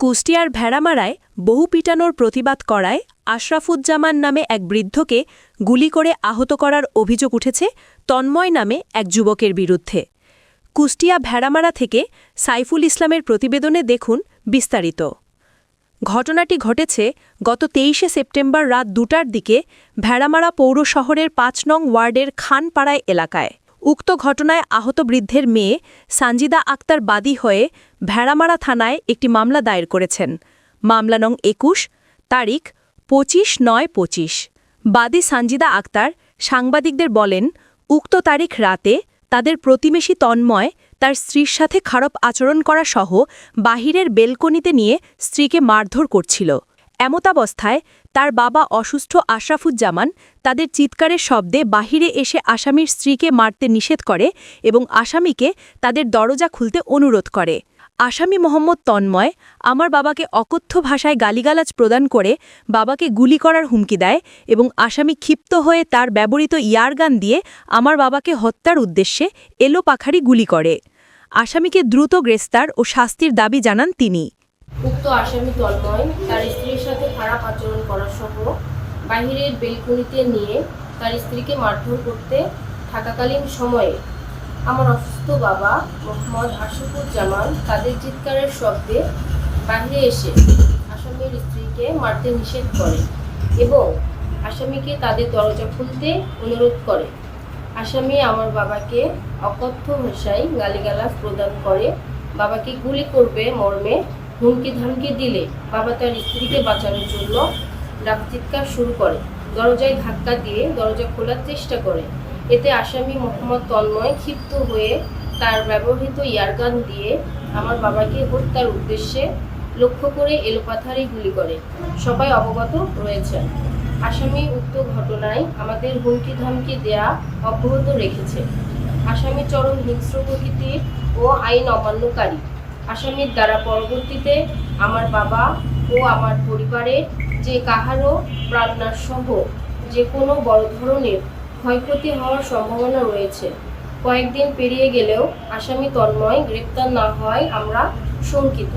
কুষ্টিয়ার ভেড়ামারায় বহু পিটানোর প্রতিবাদ করায় আশরাফুজ্জামান নামে এক বৃদ্ধকে গুলি করে আহত করার অভিযোগ উঠেছে তন্ময় নামে এক যুবকের বিরুদ্ধে। কুষ্টিয়া ভেড়ামারা থেকে সাইফুল ইসলামের প্রতিবেদনে দেখুন বিস্তারিত। ঘটনাটি ঘটেছে গত তেইশে সেপ্টেম্বর রাত দুটার দিকে ভেড়ামারা পৌর শহরের পাঁচ নং ওয়ার্ডের খানপাড়ায় এলাকায়। উক্ত ঘটনায় আহত বৃদ্ধের মেয়ে সানজিদা আক্তার বাদী হয়ে ভেড়ামারা থানায় একটি মামলা দায়ের করেছেন। মামলা নং একুশ, তারিখ পঁচিশ নয় পঁচিশ। বাদী সানজিদা আক্তার সাংবাদিকদের বলেন, উক্ত তারিখ রাতে তাদের প্রতিবেশী তন্ময় তার স্ত্রীর সাথে খারাপ আচরণ করা সহ বাহিরের বেলকনিতে নিয়ে স্ত্রীকে মারধর করছিল। এমতাবস্থায় তার বাবা অসুস্থ আশরাফুজ্জামান তাদের চিৎকারের শব্দে বাহিরে এসে আসামির স্ত্রীকে মারতে নিষেধ করে এবং আসামিকে তাদের দরজা খুলতে অনুরোধ করে। আসামি মোহাম্মদ তন্ময় আমার বাবাকে অকথ্য ভাষায় গালিগালাজ প্রদান করে বাবাকে গুলি করার হুমকি দেয় এবং আসামি ক্ষিপ্ত হয়ে তার ব্যবহৃত ইয়ারগান দিয়ে আমার বাবাকে হত্যার উদ্দেশ্যে এলো পাখারি গুলি করে। আসামিকে দ্রুত গ্রেস্তার ও শাস্তির দাবি জানান তিনি। উক্ত আসামি তন্ময়, তার স্ত্রীর সাথে খারাপ আচরণ করা সহ বাহিরের বেলকনিতে নিয়ে তার স্ত্রীকে মারধর করতে থাকাকালীন সময়ে আমার অসুস্থ বাবা মোহাম্মদ আশিফুজ্জামান তাদের চিৎকারের শব্দে বাইরে এসে আসামির স্ত্রীকে মারতে নিষেধ করে এবং আসামিকে তাদের দরজা খুলতে অনুরোধ করে। আসামি আমার বাবাকে অকথ্য ভাষায় গালিগালাজ প্রদান করে, বাবাকে গুলি করবে মর্মে হুমকি ধামকি দিলে বাবা তার স্ত্রীকে বাঁচানোর জন্য ডাক চিৎকার শুরু করে। দরজায় ধাক্কা দিয়ে দরজা খোলার চেষ্টা করে। এতে আসামি মোহাম্মদ তন্ময় ক্ষিপ্ত হয়ে তার ব্যবহৃত ইয়ারগান দিয়ে আমার বাবাকে হত্যার উদ্দেশ্যে লক্ষ্য করে এলোপাথারি গুলি করে। সবাই অবগত রয়েছেন। আসামি উক্ত ঘটনায় আমাদের হুমকি ধামকি দেয়া অব্যাহত রেখেছে। আসামি চরম হিংস্র প্রকৃতির ও আইন অমান্যকারী। আসামির দ্বারা পরবর্তীতে আমার বাবা ও আমার পরিবারের যে কাহারও প্রাণনাশ সহ যে কোনো বড় ধরনের ক্ষয়ক্ষতি হওয়ার সম্ভাবনা রয়েছে। কয়েকদিন পেরিয়ে গেলেও আসামি তন্ময় গ্রেপ্তার না হয় আমরা শঙ্কিত।